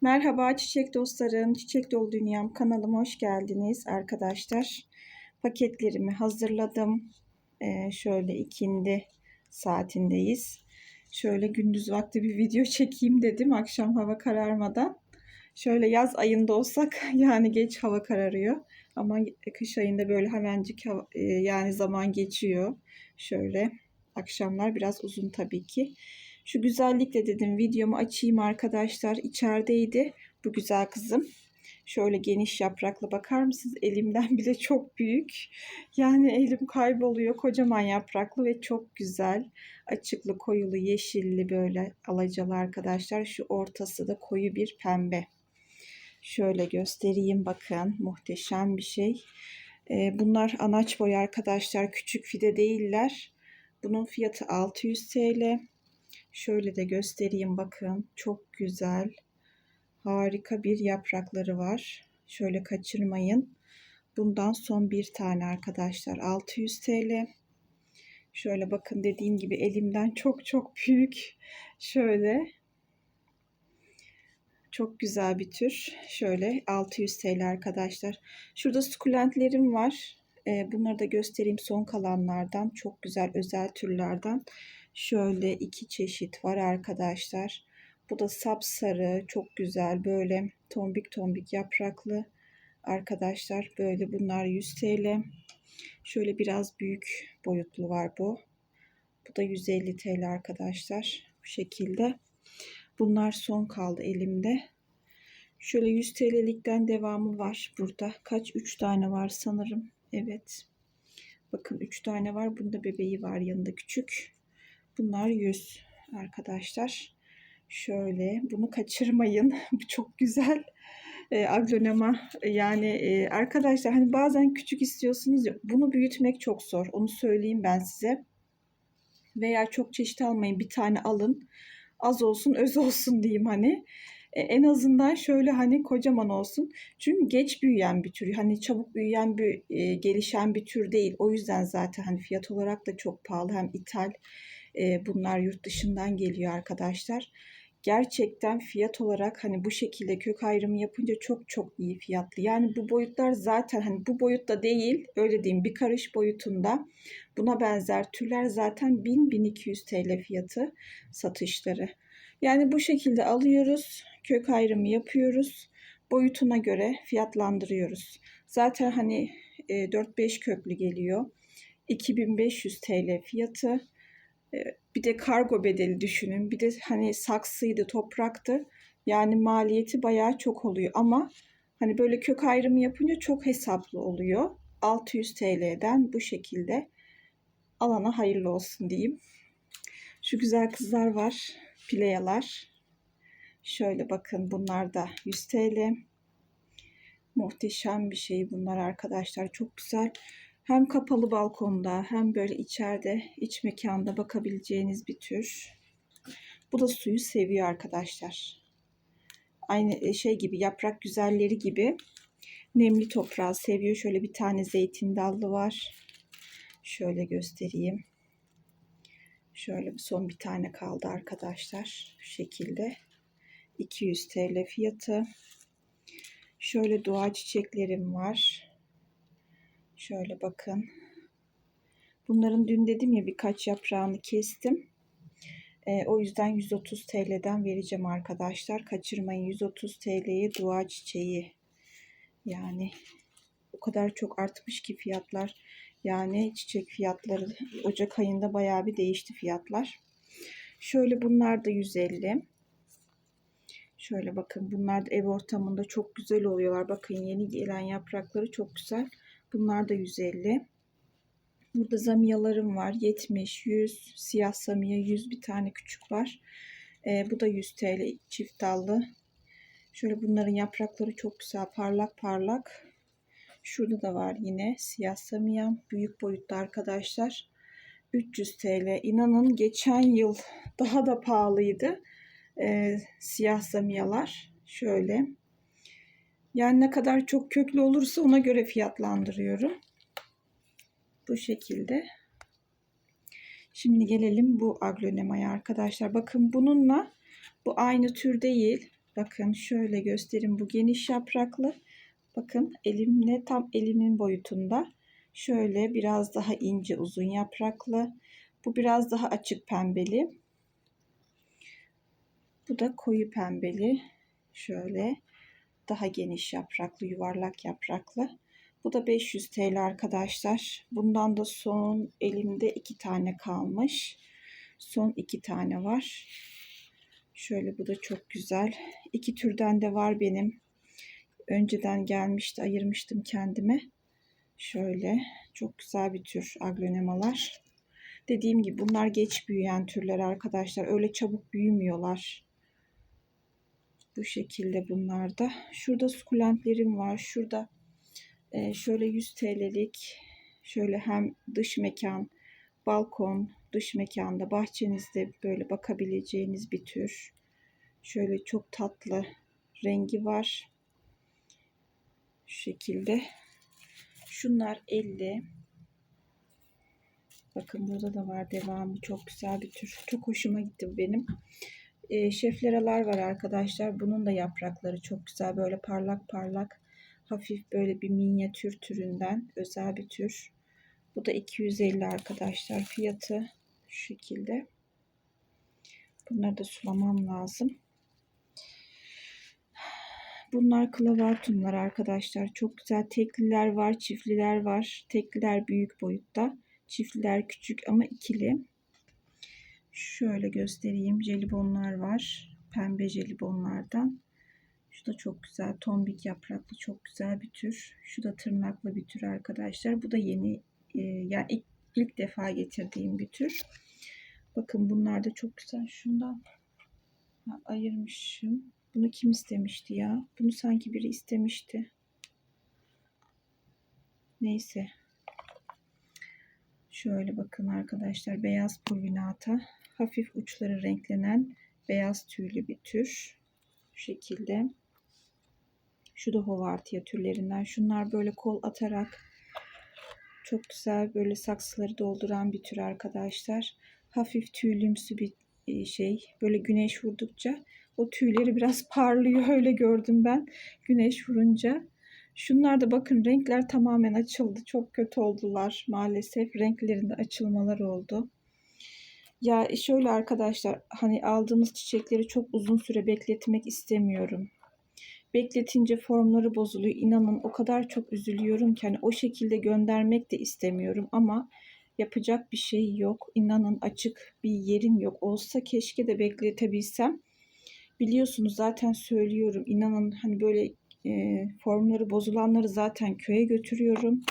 Merhaba çiçek dostlarım, çiçek dolu dünyam kanalıma hoş geldiniz arkadaşlar. Paketlerimi hazırladım. Ee, şöyle ikindi saatindeyiz. Şöyle gündüz vakti bir video çekeyim dedim akşam hava kararmadan. Şöyle yaz ayında olsak yani geç hava kararıyor. Ama kış ayında böyle hemencik hava- e, yani zaman geçiyor. Şöyle akşamlar biraz uzun tabii ki. Şu güzellikle dedim videomu açayım arkadaşlar. İçerideydi bu güzel kızım. Şöyle geniş yapraklı bakar mısınız? Elimden bile çok büyük. Yani elim kayboluyor. Kocaman yapraklı ve çok güzel. Açıklı, koyulu, yeşilli böyle alacalı arkadaşlar. Şu ortası da koyu bir pembe. Şöyle göstereyim bakın. Muhteşem bir şey. Ee, bunlar anaç boy arkadaşlar. Küçük fide değiller. Bunun fiyatı 600 TL. Şöyle de göstereyim bakın. Çok güzel. Harika bir yaprakları var. Şöyle kaçırmayın. Bundan son bir tane arkadaşlar. 600 TL. Şöyle bakın dediğim gibi elimden çok çok büyük. Şöyle. Çok güzel bir tür. Şöyle 600 TL arkadaşlar. Şurada sukulentlerim var. Ee, bunları da göstereyim son kalanlardan. Çok güzel özel türlerden. Şöyle iki çeşit var arkadaşlar. Bu da sapsarı, çok güzel böyle tombik tombik yapraklı arkadaşlar. Böyle bunlar 100 TL. Şöyle biraz büyük boyutlu var bu. Bu da 150 TL arkadaşlar. Bu şekilde. Bunlar son kaldı elimde. Şöyle 100 TL'likten devamı var burada. Kaç? 3 tane var sanırım. Evet. Bakın 3 tane var. Bunda bebeği var yanında küçük. Bunlar 100 arkadaşlar. Şöyle bunu kaçırmayın. Bu çok güzel. E, aglonema yani e, arkadaşlar hani bazen küçük istiyorsunuz ya bunu büyütmek çok zor. Onu söyleyeyim ben size. Veya çok çeşit almayın. Bir tane alın. Az olsun öz olsun diyeyim hani. E, en azından şöyle hani kocaman olsun. Çünkü geç büyüyen bir tür. Hani çabuk büyüyen bir e, gelişen bir tür değil. O yüzden zaten hani fiyat olarak da çok pahalı. Hem ithal e, bunlar yurt dışından geliyor arkadaşlar. Gerçekten fiyat olarak hani bu şekilde kök ayrımı yapınca çok çok iyi fiyatlı. Yani bu boyutlar zaten hani bu boyutta değil öyle diyeyim bir karış boyutunda. Buna benzer türler zaten 1000-1200 TL fiyatı satışları. Yani bu şekilde alıyoruz, kök ayrımı yapıyoruz. Boyutuna göre fiyatlandırıyoruz. Zaten hani e, 4-5 köklü geliyor. 2500 TL fiyatı. E, bir de kargo bedeli düşünün. Bir de hani saksıydı, topraktı. Yani maliyeti bayağı çok oluyor ama hani böyle kök ayrımı yapınca çok hesaplı oluyor. 600 TL'den bu şekilde alana hayırlı olsun diyeyim. Şu güzel kızlar var. Pileyalar. Şöyle bakın bunlar da 100 TL. Muhteşem bir şey bunlar arkadaşlar. Çok güzel. Hem kapalı balkonda hem böyle içeride iç mekanda bakabileceğiniz bir tür. Bu da suyu seviyor arkadaşlar. Aynı şey gibi yaprak güzelleri gibi nemli toprağı seviyor. Şöyle bir tane zeytin dallı var. Şöyle göstereyim. Şöyle son bir tane kaldı arkadaşlar. Şu şekilde. 200 TL fiyatı. Şöyle doğa çiçeklerim var. Şöyle bakın. Bunların dün dedim ya birkaç yaprağını kestim. E, o yüzden 130 TL'den vereceğim arkadaşlar. Kaçırmayın 130 TL'ye dua çiçeği. Yani o kadar çok artmış ki fiyatlar. Yani çiçek fiyatları Ocak ayında bayağı bir değişti fiyatlar. Şöyle bunlar da 150. Şöyle bakın bunlar da ev ortamında çok güzel oluyorlar. Bakın yeni gelen yaprakları çok güzel. Bunlar da 150. Burada zamiyalarım var. 70, 100. Siyah zamiye 100 bir tane küçük var. Ee, bu da 100 TL çift dallı. Şöyle bunların yaprakları çok güzel parlak parlak. Şurada da var yine siyah samiyam. Büyük boyutta arkadaşlar. 300 TL. İnanın geçen yıl daha da pahalıydı. Ee, siyah samiyalar. Şöyle. Yani ne kadar çok köklü olursa ona göre fiyatlandırıyorum. Bu şekilde. Şimdi gelelim bu aglonemaya arkadaşlar. Bakın bununla bu aynı tür değil. Bakın şöyle göstereyim. Bu geniş yapraklı. Bakın elimle tam elimin boyutunda. Şöyle biraz daha ince uzun yapraklı. Bu biraz daha açık pembeli. Bu da koyu pembeli. Şöyle daha geniş yapraklı, yuvarlak yapraklı. Bu da 500 TL arkadaşlar. Bundan da son elimde iki tane kalmış. Son iki tane var. Şöyle bu da çok güzel. İki türden de var benim. Önceden gelmişti, ayırmıştım kendime. Şöyle çok güzel bir tür aglonemalar. Dediğim gibi bunlar geç büyüyen türler arkadaşlar. Öyle çabuk büyümüyorlar. Bu şekilde bunlar da. Şurada sukulentlerim var. Şurada e, şöyle 100 TL'lik şöyle hem dış mekan, balkon, dış mekanda, bahçenizde böyle bakabileceğiniz bir tür. Şöyle çok tatlı rengi var. Şu şekilde. Şunlar 50. Bakın burada da var devamı. Çok güzel bir tür. Çok hoşuma gitti benim. E, şefleralar var arkadaşlar. Bunun da yaprakları çok güzel. Böyle parlak parlak. Hafif böyle bir minyatür türünden. Özel bir tür. Bu da 250 arkadaşlar. Fiyatı şu şekilde. Bunları da sulamam lazım. Bunlar klavartumlar arkadaşlar. Çok güzel tekliler var, çiftliler var. Tekliler büyük boyutta. Çiftliler küçük ama ikili. Şöyle göstereyim. Jelibonlar var. Pembe jelibonlardan. Şu da çok güzel. Tombik yapraklı çok güzel bir tür. Şu da tırnaklı bir tür arkadaşlar. Bu da yeni e, yani ilk, ilk defa getirdiğim bir tür. Bakın bunlar da çok güzel. Şundan ayırmışım. Bunu kim istemişti ya? Bunu sanki biri istemişti. Neyse. Şöyle bakın arkadaşlar. Beyaz pulvinata. Hafif uçları renklenen beyaz tüylü bir tür. Şu şekilde. Şu da hovartiya türlerinden. Şunlar böyle kol atarak çok güzel böyle saksıları dolduran bir tür arkadaşlar. Hafif tüylümsü bir e, şey. Böyle güneş vurdukça o tüyleri biraz parlıyor öyle gördüm ben güneş vurunca. Şunlar da bakın renkler tamamen açıldı. Çok kötü oldular maalesef. Renklerinde açılmalar oldu. Ya şöyle arkadaşlar hani aldığımız çiçekleri çok uzun süre bekletmek istemiyorum. Bekletince formları bozuluyor. İnanın o kadar çok üzülüyorum ki hani o şekilde göndermek de istemiyorum ama yapacak bir şey yok. İnanın açık bir yerim yok. Olsa keşke de bekletebilsem biliyorsunuz zaten söylüyorum. İnanın hani böyle e, formları bozulanları zaten köye götürüyorum.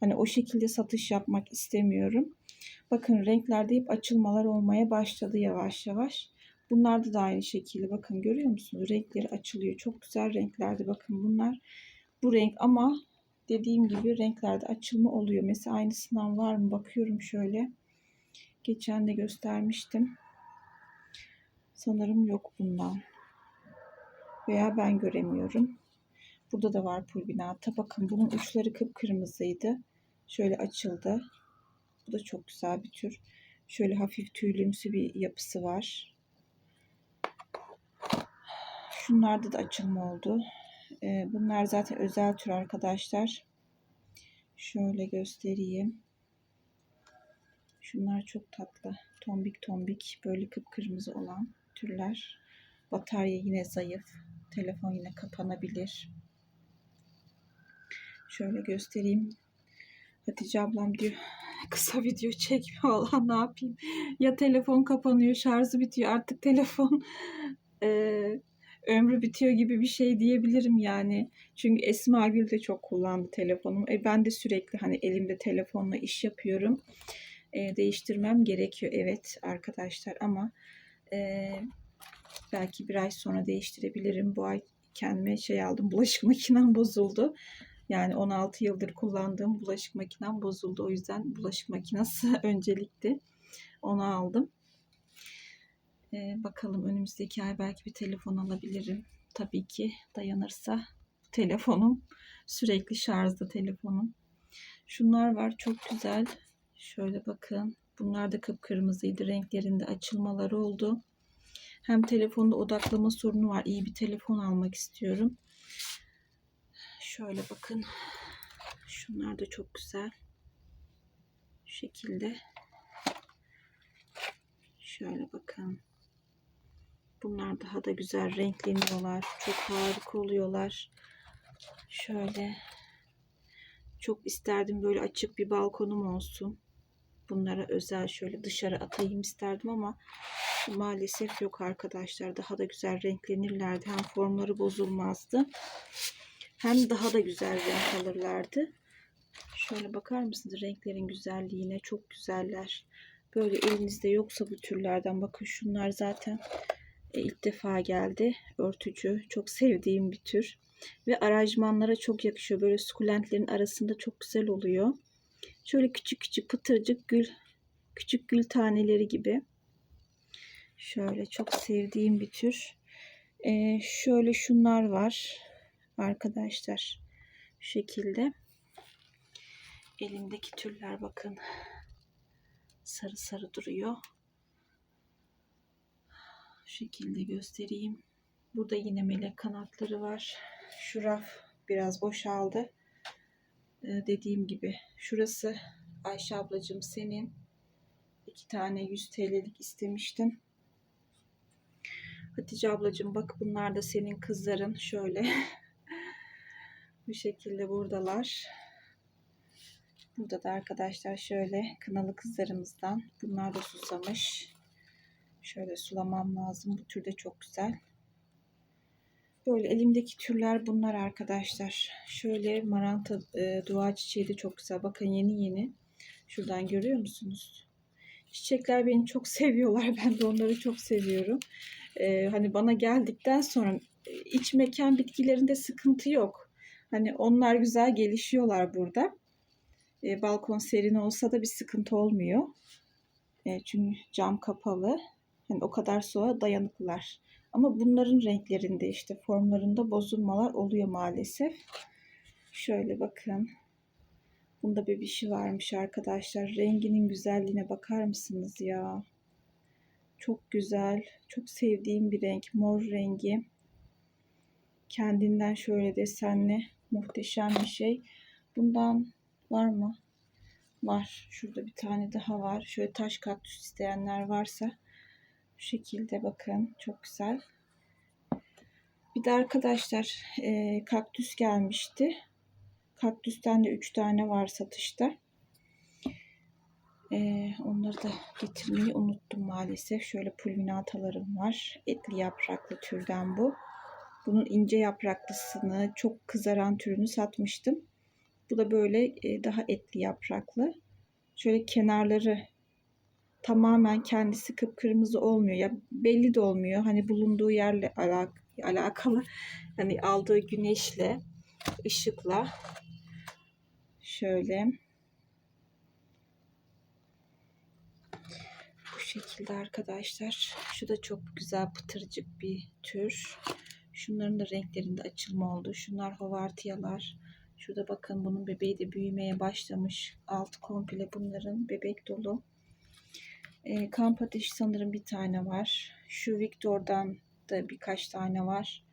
Hani o şekilde satış yapmak istemiyorum. Bakın renklerde hep açılmalar olmaya başladı yavaş yavaş. Bunlarda da aynı şekilde bakın görüyor musunuz? Renkleri açılıyor. Çok güzel renklerde bakın bunlar. Bu renk ama dediğim gibi renklerde açılma oluyor. Mesela aynısından var mı? Bakıyorum şöyle. Geçen de göstermiştim. Sanırım yok bundan. Veya ben göremiyorum. Burada da var pulvinata. Bakın bunun uçları kıpkırmızıydı. Şöyle açıldı. Bu da çok güzel bir tür. Şöyle hafif tüylümsü bir yapısı var. Şunlarda da açılma oldu. Ee, bunlar zaten özel tür arkadaşlar. Şöyle göstereyim. Şunlar çok tatlı. Tombik tombik böyle kıpkırmızı olan türler. Batarya yine zayıf. Telefon yine kapanabilir. Şöyle göstereyim. Hatice ablam diyor kısa video çekmiyor olan ne yapayım. Ya telefon kapanıyor şarjı bitiyor artık telefon e, ömrü bitiyor gibi bir şey diyebilirim yani. Çünkü Esma Gül de çok kullandı telefonumu. E, ben de sürekli hani elimde telefonla iş yapıyorum. E, değiştirmem gerekiyor evet arkadaşlar ama e, belki bir ay sonra değiştirebilirim. Bu ay kendime şey aldım bulaşık makinem bozuldu. Yani 16 yıldır kullandığım bulaşık makinem bozuldu. O yüzden bulaşık makinesi öncelikti. Onu aldım. Ee, bakalım önümüzdeki ay belki bir telefon alabilirim. Tabii ki dayanırsa telefonum. Sürekli şarjda telefonum. Şunlar var çok güzel. Şöyle bakın. Bunlar da kıpkırmızıydı. Renklerinde açılmaları oldu. Hem telefonda odaklama sorunu var. İyi bir telefon almak istiyorum. Şöyle bakın. Şunlar da çok güzel. Şu şekilde. Şöyle bakın. Bunlar daha da güzel renkleniyorlar. Çok harika oluyorlar. Şöyle. Çok isterdim böyle açık bir balkonum olsun. Bunlara özel şöyle dışarı atayım isterdim ama maalesef yok arkadaşlar. Daha da güzel renklenirlerdi. Hem formları bozulmazdı. Hem daha da güzel renk alırlardı. Şöyle bakar mısınız renklerin güzelliğine? Çok güzeller. Böyle elinizde yoksa bu türlerden bakın şunlar zaten e, ilk defa geldi. Örtücü. Çok sevdiğim bir tür. Ve aranjmanlara çok yakışıyor. Böyle sukulentlerin arasında çok güzel oluyor. Şöyle küçük küçük pıtırcık gül. Küçük gül taneleri gibi. Şöyle çok sevdiğim bir tür. Ee, şöyle şunlar var. Arkadaşlar. Şu şekilde. Elimdeki türler bakın. Sarı sarı duruyor. Şu şekilde göstereyim. Burada yine melek kanatları var. Şu raf biraz boşaldı. Ee, dediğim gibi şurası Ayşe ablacığım senin. iki tane 100 TL'lik istemiştim. Hatice ablacığım bak bunlar da senin kızların. Şöyle. Bu şekilde buradalar. Burada da arkadaşlar şöyle kınalı kızlarımızdan. Bunlar da susamış. Şöyle sulamam lazım. Bu tür de çok güzel. Böyle elimdeki türler bunlar arkadaşlar. Şöyle maranta e, dua çiçeği de çok güzel. Bakın yeni yeni. Şuradan görüyor musunuz? Çiçekler beni çok seviyorlar. Ben de onları çok seviyorum. E, hani bana geldikten sonra e, iç mekan bitkilerinde sıkıntı yok. Hani onlar güzel gelişiyorlar burada. E, balkon serin olsa da bir sıkıntı olmuyor. E, çünkü cam kapalı. Hani o kadar soğuğa dayanıklılar. Ama bunların renklerinde işte formlarında bozulmalar oluyor maalesef. Şöyle bakın. Bunda bir şey varmış arkadaşlar. Renginin güzelliğine bakar mısınız ya? Çok güzel. Çok sevdiğim bir renk. Mor rengi. Kendinden şöyle desenli. Muhteşem bir şey. Bundan var mı? Var. Şurada bir tane daha var. Şöyle taş kaktüs isteyenler varsa bu şekilde bakın. Çok güzel. Bir de arkadaşlar e, kaktüs gelmişti. Kaktüsten de 3 tane var satışta. E, onları da getirmeyi unuttum maalesef. Şöyle pulminatalarım var. Etli yapraklı türden bu. Bunun ince yapraklısını, çok kızaran türünü satmıştım. Bu da böyle e, daha etli yapraklı. Şöyle kenarları tamamen kendisi kıpkırmızı olmuyor. Ya belli de olmuyor. Hani bulunduğu yerle alak alakalı. Hani aldığı güneşle, ışıkla şöyle bu şekilde arkadaşlar. Şu da çok güzel pıtırcık bir tür. Şunların da renklerinde açılma oldu. Şunlar hovartiyalar. Şurada bakın bunun bebeği de büyümeye başlamış. Alt komple bunların bebek dolu. E, kamp ateşi sanırım bir tane var. Şu Victor'dan da birkaç tane var.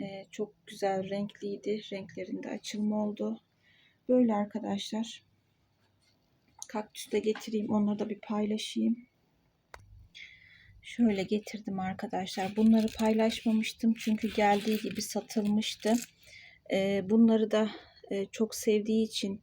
E, çok güzel renkliydi. Renklerinde açılma oldu. Böyle arkadaşlar. Kaktüs de getireyim. Onları da bir paylaşayım. Şöyle getirdim arkadaşlar. Bunları paylaşmamıştım. Çünkü geldiği gibi satılmıştı. E, bunları da e, çok sevdiği için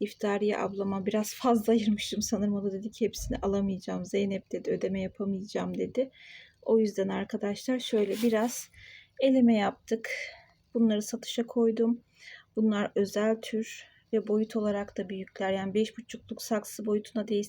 İftariye ablama biraz fazla ayırmıştım sanırım o da dedi ki hepsini alamayacağım Zeynep dedi ödeme yapamayacağım dedi. O yüzden arkadaşlar şöyle biraz eleme yaptık. Bunları satışa koydum. Bunlar özel tür ve boyut olarak da büyükler. Yani 5,5'luk saksı boyutuna değil